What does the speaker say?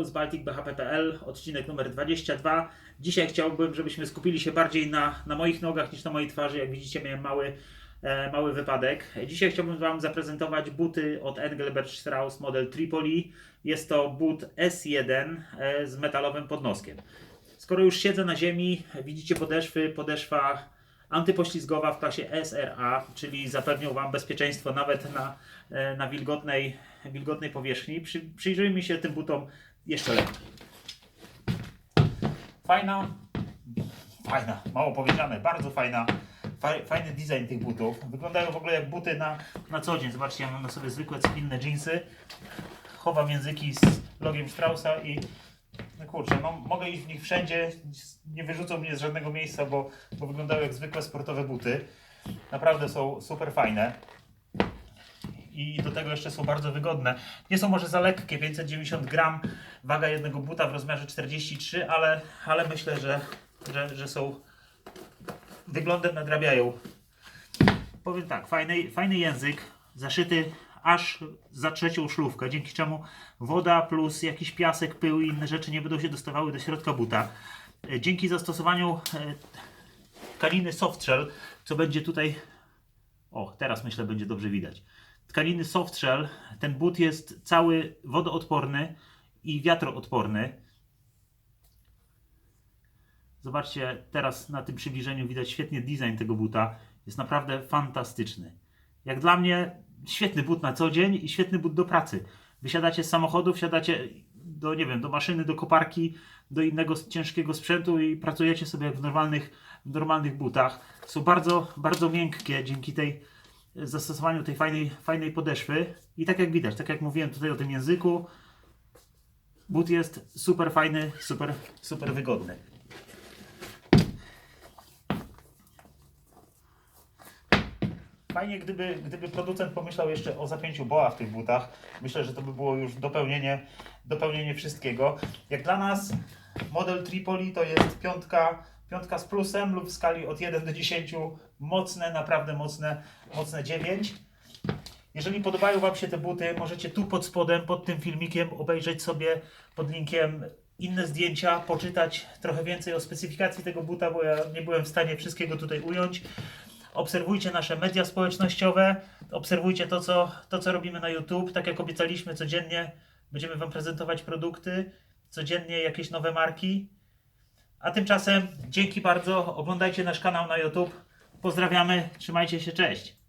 z balticbhp.pl, odcinek numer 22. Dzisiaj chciałbym, żebyśmy skupili się bardziej na, na moich nogach niż na mojej twarzy. Jak widzicie, miałem mały, e, mały wypadek. Dzisiaj chciałbym Wam zaprezentować buty od Engelbert Strauss model Tripoli. Jest to but S1 e, z metalowym podnoskiem. Skoro już siedzę na ziemi, widzicie podeszwy, podeszwa antypoślizgowa w klasie SRA, czyli zapewnią Wam bezpieczeństwo nawet na, e, na wilgotnej, wilgotnej powierzchni. Przy, przyjrzyjmy się tym butom jeszcze lepiej. Fajna, fajna, mało powiedziane, bardzo fajna, faj, fajny design tych butów. Wyglądają w ogóle jak buty na, na co dzień. Zobaczcie, ja mam na sobie zwykłe cywilne jeansy. Chowam języki z logiem Straussa i no kurczę, no, mogę iść w nich wszędzie, nie wyrzucą mnie z żadnego miejsca, bo, bo wyglądają jak zwykłe sportowe buty. Naprawdę są super fajne. I do tego jeszcze są bardzo wygodne. Nie są może za lekkie, 590 gram, waga jednego buta w rozmiarze 43, ale, ale myślę, że, że, że są wyglądem nadrabiają. Powiem tak, fajny, fajny język, zaszyty aż za trzecią szlówkę, dzięki czemu woda plus jakiś piasek, pył i inne rzeczy nie będą się dostawały do środka buta. E, Dzięki zastosowaniu e, tkaniny softshell, co będzie tutaj, o teraz myślę będzie dobrze widać, tkaniny softshell, ten but jest cały wodoodporny i wiatroodporny. Zobaczcie, teraz na tym przybliżeniu widać świetnie design tego buta. Jest naprawdę fantastyczny. Jak dla mnie świetny but na co dzień i świetny but do pracy. Wysiadacie z samochodu, wsiadacie do, nie wiem, do maszyny, do koparki, do innego ciężkiego sprzętu i pracujecie sobie w normalnych, w normalnych butach. Są bardzo, bardzo miękkie dzięki tej zastosowaniu tej fajnej, fajnej podeszwy. I tak jak widać, tak jak mówiłem tutaj o tym języku, but jest super fajny, super, super wygodny. Fajnie, gdyby, gdyby producent pomyślał jeszcze o zapięciu boa w tych butach. Myślę, że to by było już dopełnienie, dopełnienie wszystkiego. Jak dla nas model Tripoli to jest piątka, piątka z plusem lub w skali od 1 do 10 mocne, naprawdę mocne, mocne 9. Jeżeli podobają Wam się te buty, możecie tu pod spodem, pod tym filmikiem obejrzeć sobie pod linkiem inne zdjęcia, poczytać trochę więcej o specyfikacji tego buta, bo ja nie byłem w stanie wszystkiego tutaj ująć. Obserwujcie nasze media społecznościowe, obserwujcie to co, to, co robimy na YouTube. Tak jak obiecaliśmy, codziennie będziemy Wam prezentować produkty, codziennie jakieś nowe marki. A tymczasem dzięki bardzo, oglądajcie nasz kanał na YouTube. Pozdrawiamy, trzymajcie się, cześć.